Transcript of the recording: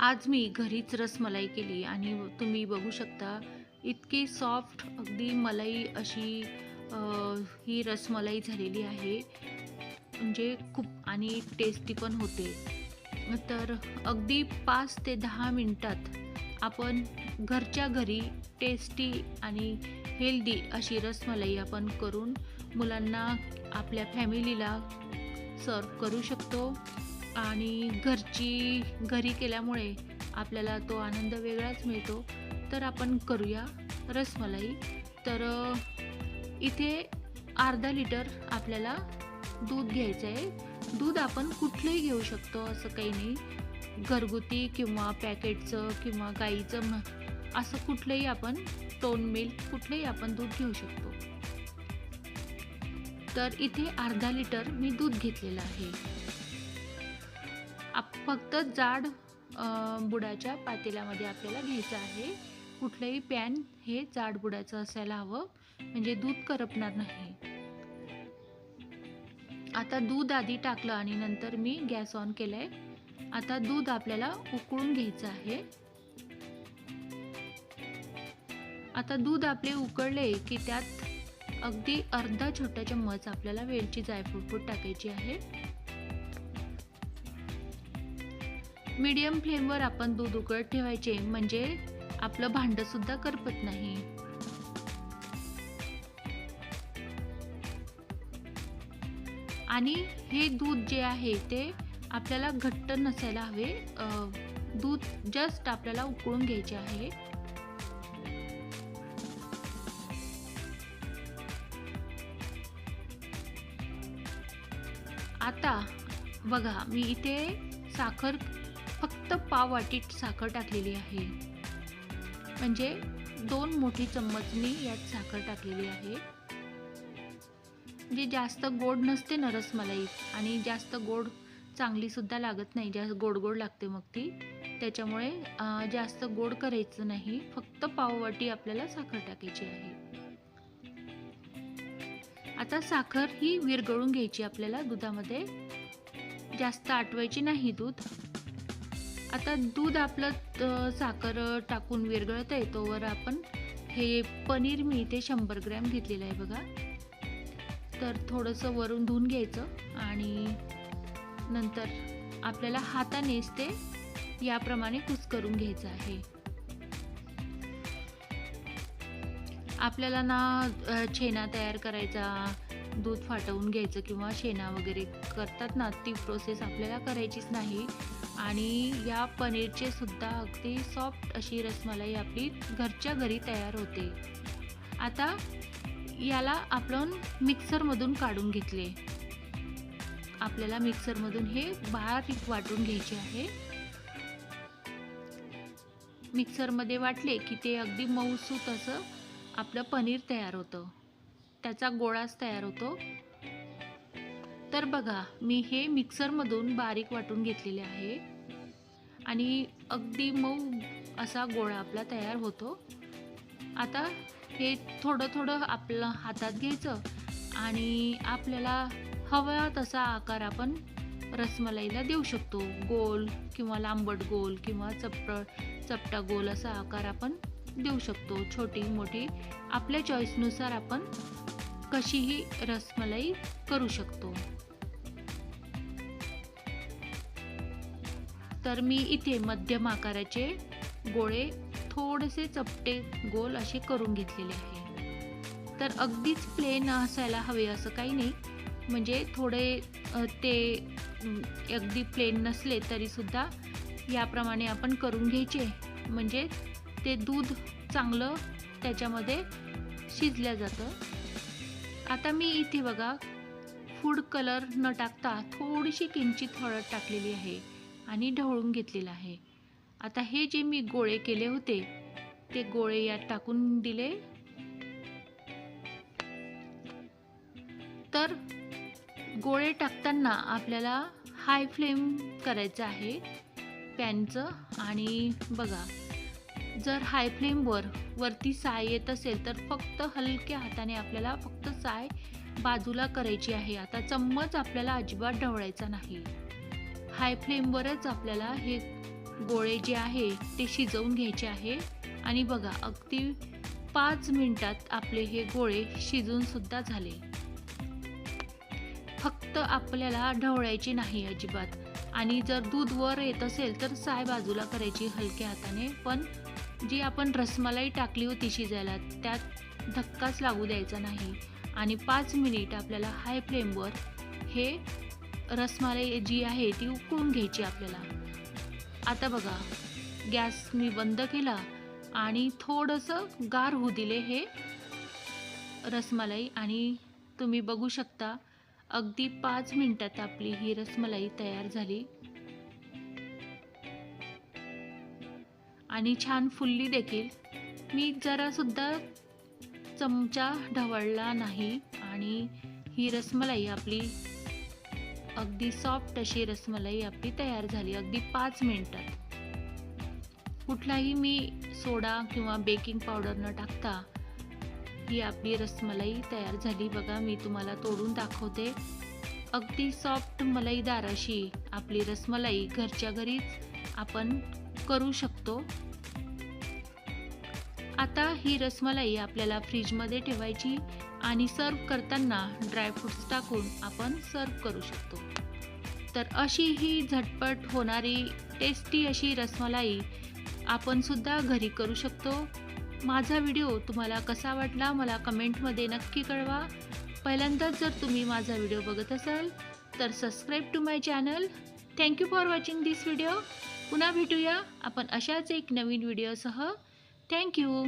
आज मी घरीच रसमलाई केली आणि तुम्ही बघू शकता इतकी सॉफ्ट अगदी मलाई अशी ही रसमलाई झालेली आहे. म्हणजे खूप आणि टेस्टी पण होते. तर अगदी पाच ते दहा मिनटात आपण घरच्या घरी टेस्टी आणि हेल्दी अशी रसमलाई आपण करून मुलांना आपल्या फॅमिलीला सर्व करू शकतो. आणि घरची घरी केल्यामुळे आपल्याला तो आनंद वेगळाच मिळतो. तर आपण करूया रसमलाई. तर इथे अर्धा लिटर आपल्याला दूध घ्यायचं आहे दूध आपण कुठलंही घेऊ शकतो असं काही नाही. घरगुती किंवा पॅकेटचं किंवा गाईचं म- असं कुठलंही आपण टोन मिल्क कुठलंही आपण दूध घेऊ शकतो. तर इथे अर्धा लिटर मी दूध घेतलेलं आहे. फक्त जाड बुडाच्या पातेल्यामध्ये आपल्याला घ्यायचं आहे. कुठलंही पॅन हे जाड बुडाचं असायला हवं. म्हणजे दूध करपणार नाही. आता दूध आधी टाकलं आणि नंतर मी गॅस ऑन केलाय. आता दूध आपल्याला उकळून घ्यायचं आहे. आता दूध आपले उकळले की त्यात अगदी अर्धा छोटा चम्मच आपल्याला वेलची जायफळ फूट टाकायची आहे. मीडियम फ्लेमवर आपण दूध उकळत ठेवायचे. म्हणजे आपलं भांडंसुद्धा करपत नाही. आणि हे दूध जे आहे ते आपल्याला घट्ट नसायला हवे. दूध जस्ट आपल्याला उकळून घ्यायचे आहे. आता बघा मी इथे साखर फक्त पाव वाटीत साखर टाकलेली आहे. म्हणजे दोन मोठी चम्मच मी यात साखर टाकलेली आहे. जे जास्त गोड नसते ना रसमलाई आणि जास्त गोड चांगलीसुद्धा लागत नाही जास्त गोड गोड लागते मग ती. त्याच्यामुळे जास्त गोड करायचं नाही फक्त पाववाटी आपल्याला साखर टाकायची आहे. आता साखर ही विरघळून घ्यायची आपल्याला दुधामध्ये. जास्त आटवायची नाही दूध. आता दूध आपलं साखर टाकून विरघळत आहे तोवर आपण हे पनीर मी इथे शंभर ग्रॅम घेतलेलं आहे बघा. तर थोडंसं वरून धुवून घ्यायचं आणि नंतर आपल्याला हातानेच ते याप्रमाणे कुस्करून घ्यायचं आहे. आपल्याला ना छेना तयार करायचा दूध फाटवून घ्यायचं किंवा शेणा वगैरे करतात ना ती प्रोसेस आपल्याला करायचीच नाही. आणि या पनीरचे सुद्धा अगदी सॉफ्ट अशी रसमलाई आपली घरच्या घरी तयार होते. आता याला आपण मिक्सरमधून काढून घेतले. आपल्याला मिक्सरमधून हे बारीक वाटून घ्यायचे आहे. मिक्सरमध्ये वाटले की ते अगदी मऊसूत असं आपलं पनीर तयार होतं. त्याचा गोळाच तयार होतो. तर बघा मी हे मिक्सरमधून बारीक वाटून घेतलेले आहे. आणि अगदी मऊ असा गोळा आपला तयार होतो. आता हे थोडं थोडं आपलं हातात घ्यायचं आणि आपल्याला हवा तसा आकार आपण रसमलाईला देऊ शकतो. गोल किंवा लांबट गोल किंवा चपट चपटा गोल असा आकार आपण देऊ शकतो. छोटी मोठी आपल्या चॉईसनुसार आपण कशीही रसमलाई करू शकतो. तर मी इथे मध्यम आकाराचे गोळे थोडेसे चपटे गोल असे करून घेतलेले आहे. तर अगदीच प्लेन असायला हवे असं काही नाही. म्हणजे थोडे ते अगदी प्लेन नसले तरीसुद्धा याप्रमाणे आपण करून घ्यायचे. म्हणजे ते दूध चांगलं त्याच्यामध्ये शिजल्या जातं. आता मी इथे बघा फूड कलर न टाकता थोडीशी किंचित हळद टाकलेली आहे आणि ढवळून घेतलेलं आहे. आता हे जे मी गोळे केले होते ते गोळे यात टाकून दिले. तर गोळे टाकताना आपल्याला हाय फ्लेम करायचं आहे पॅनचं. आणि बघा जर हाय फ्लेमवर वरती साय येत असेल तर फक्त हलक्या हाताने आपल्याला फक्त साय बाजूला करायची आहे. आता चम्मच आपल्याला अजिबात ढवळायचा नाही. हाय फ्लेमवरच आपल्याला हे गोळे जे आहे ते शिजवून घ्यायचे आहे. आणि बघा अगदी पाच मिनिटात आपले हे गोळे शिजून सुद्धा झाले. फक्त आपल्याला ढवळायचे नाही अजिबात. आणि जर दूध वर येत असेल तर साय बाजूला करायची हलक्या हाताने पण जी आपण रसमलाई टाकली होती शिजायला त्यात धक्काच लागू द्यायचा नाही. आणि पाच मिनिट आपल्याला हाय फ्लेमवर हे रसमलाई जी आहे ती उकळून घ्यायची आपल्याला. आता बघा गॅस मी बंद केला आणि थोडंसं गार होऊ दिले हे रसमलाई. आणि तुम्ही बघू शकता अगदी पाच मिनटात आपली ही रसमलाई तयार झाली. आणि छान फुलली देखील. मी जरासुद्धा चमचा ढवळला नाही आणि ही रसमलाई आपली अगदी सॉफ्ट अशी रसमलाई आपली तयार झाली अगदी पाच मिनटात. कुठलाही मी सोडा किंवा बेकिंग पावडर न टाकता ही आपली रसमलाई तयार झाली. बघा मी तुम्हाला तोडून दाखवते. अगदी सॉफ्ट मलईदार अशी आपली रसमलाई घरच्या घरीच आपण करू शकतो. आता ही रसमलाई आपल्याला फ्रीजमध्ये ठेवायची आणि सर्व करताना ड्रायफ्रूट्स टाकून आपण सर्व करू शकतो. तर अशी ही झटपट होणारी टेस्टी अशी रसमलाई आपण सुद्धा घरी करू शकतो. माझा व्हिडिओ तुम्हाला कसा वाटला मला कमेंटमध्ये नक्की कळवा. पहिल्यांदाच जर तुम्ही माझा व्हिडिओ बघत असाल तर subscribe to my channel thank you for watching this video पुन्हा भेटूया. आपण अशाच एक नवीन व्हिडिओसह थँक्यू